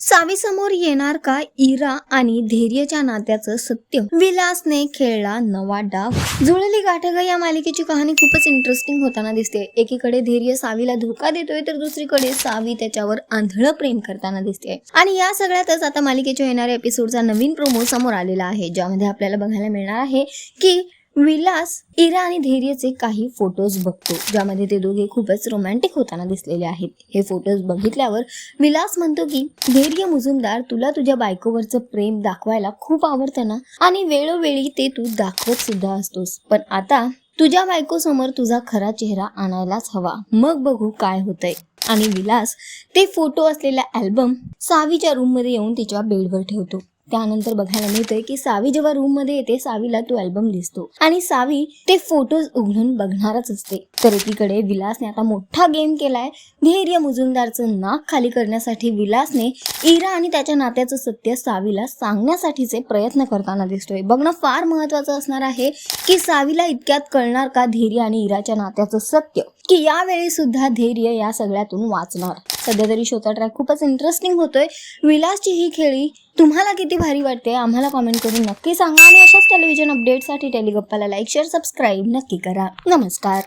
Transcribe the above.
सावीसमोर येणार का इरा आणि धैर्यच्या नात्याचं सत्य? विलासने खेळला नवा डाव. जुळली गाठग या मालिकेची कहाणी खूपच इंटरेस्टिंग होताना दिसते. एकीकडे धैर्य सावीला धोका देतोय तर दुसरीकडे सावी त्याच्यावर आंधळं प्रेम करताना दिसते. आणि या सगळ्यातच आता मालिकेच्या येणाऱ्या एपिसोडचा नवीन प्रोमो समोर आलेला आहे ज्यामध्ये आपल्याला बघायला मिळणार आहे की विलास इरा आणि धैर्यचे काही फोटोज बघतो ज्यामध्ये ते दोघे खूपच रोमॅन्टिक होताना दिसलेले आहेत. हे फोटोज बघितल्यावर विलास म्हणतो की धैर्य मुजुमदार तुला तुझ्या बायकोवरचं प्रेम दाखवायला खूप आवडतं ना? आणि वेळोवेळी ते तू दाखवत सुद्धा असतोस. पण आता तुझ्या बायकोसमोर तुझा खरा चेहरा आणायलाच हवा. मग बघू काय होतंय. आणि विलास ते फोटो असलेला अल्बम सावीच्या रूममध्ये येऊन तिच्या बेडवर ठेवतो. त्यानंतर बघायला मिळतंय की सावी जेव्हा रूममध्ये येते सावीला तो अल्बम दिसतो. आणि सावी ते फोटोज उघडून बघणारच असते. तर एकीकडे विलासने आता मोठा गेम केलाय. धैर्य मुजुमदारचं नाक खाली करण्यासाठी विलासने इरा आणि त्याच्या नात्याचं सत्य सावीला सांगण्यासाठीचे प्रयत्न करताना दिसतोय. बघणं फार महत्वाचं असणार आहे की सावीला इतक्यात कळणार का धैर्य आणि इराच्या नात्याचं सत्य? की यावेळी सुद्धा धैर्य या सगळ्यातून वाचणार? सध्या तरी शोचा ट्रॅक खूपच इंटरेस्टिंग होतोय. विलासची ही खेळी तुम्हाला किती भारी वाटते आम्हाला कॉमेंट करून नक्की सांगा आणि अशाच टेलिव्हिजन अपडेटसाठी टेलिगप्पाला लाईक शेअर सबस्क्राईब नक्की करा. नमस्कार.